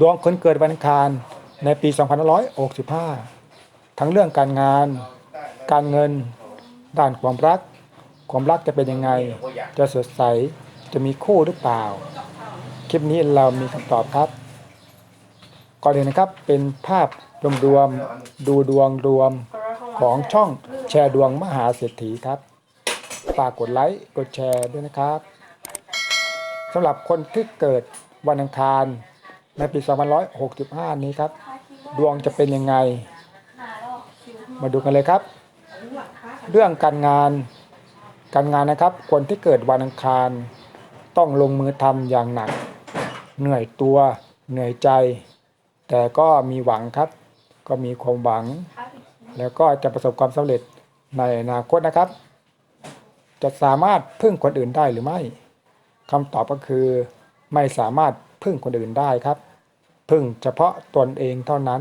ดวงคนเกิดวันอังคารในปี 2565 ทั้งเรื่องการงาน การเงิน ด้านความรัก ความรักจะเป็นยังไง จะสดใส จะมีคู่หรือเปล่า คลิปนี้เรามีคำตอบครับ ก่อนอื่นนะครับ เป็นภาพรวมๆดูดวงรวมของช่องแชร์ดวงมหาเศรษฐีครับ ฝากกดไลค์ กดแชร์ด้วยนะครับสำหรับคนที่เกิดวันอังคาร ในปี 2565 นี้ครับ ดวงจะเป็นยังไง มาดูกันเลยครับ เรื่องการงานการงานนะครับคนที่เกิดวันอังคาร ต้องลงมือทำอย่างหนัก เหนื่อยตัวเหนื่อยใจ แต่ก็มีหวังครับ ก็มีความหวัง แล้วก็จะประสบความสำเร็จในอนาคตนะครับ จะสามารถพึ่งคนอื่นได้หรือไม่คำตอบก็คือไม่สามารถ พึ่งคนอื่นได้ครับ พึ่งเฉพาะตนเองเท่านั้น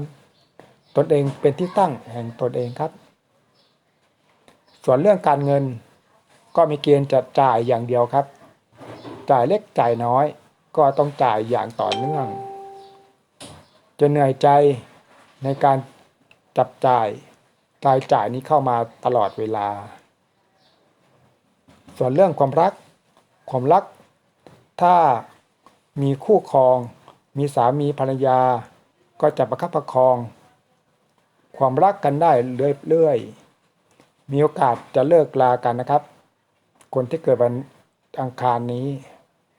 ตนเองเป็นที่ตั้งแห่งตนเองครับ ส่วนเรื่องการเงินก็มีเกณฑ์จะจ่ายอย่างเดียวครับ จ่ายเล็กจ่ายน้อย ก็ต้องจ่ายอย่างต่อเนื่อง จะเหนื่อยใจในการจับจ่ายรายจ่ายนี้เข้ามาตลอดเวลา ส่วนเรื่องความรัก ความรัก ถ้า มีคู่ครอง มีสามีภรรยา ก็จะประคับประคอง ความรักกันได้เรื่อยๆมีโอกาสจะเลิกลากันนะครับ คนที่เกิดวันอังคารนี้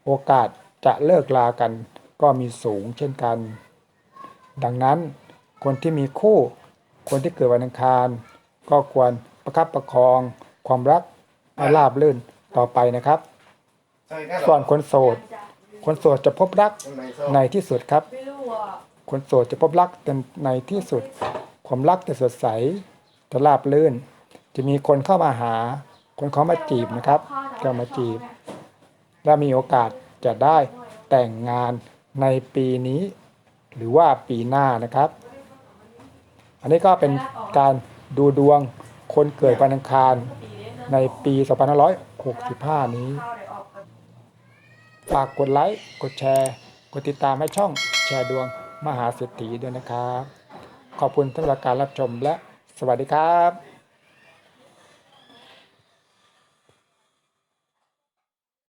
โอกาสจะเลิกลากัน ก็มีสูงเช่นกัน ดังนั้นคนที่มีคู่ คนที่เกิดวันอังคาร ก็ควรประคับประคอง ความรักให้ราบรื่นต่อไปนะครับ ส่วนคนโสด คนโสดจะพบรักในที่สุดครับ คนโสดจะพบรักในที่สุด ความรักจะสดใสจะราบรื่น จะมีคนเข้ามาหา คนเขามาจีบนะครับก็มาจีบ และมีโอกาสจะได้แต่งงานในปีนี้ หรือว่าปีหน้านะครับ อันนี้ก็เป็นการดูดวงคนเกิดวันอังคารในปี 2565 นี้ ฝากกดไลค์ กดแชร์ กดติดตามให้ช่องแชร์ดวงมหาเศรษฐีด้วยนะครับ ขอบคุณสำหรับการรับชมและสวัสดีครับ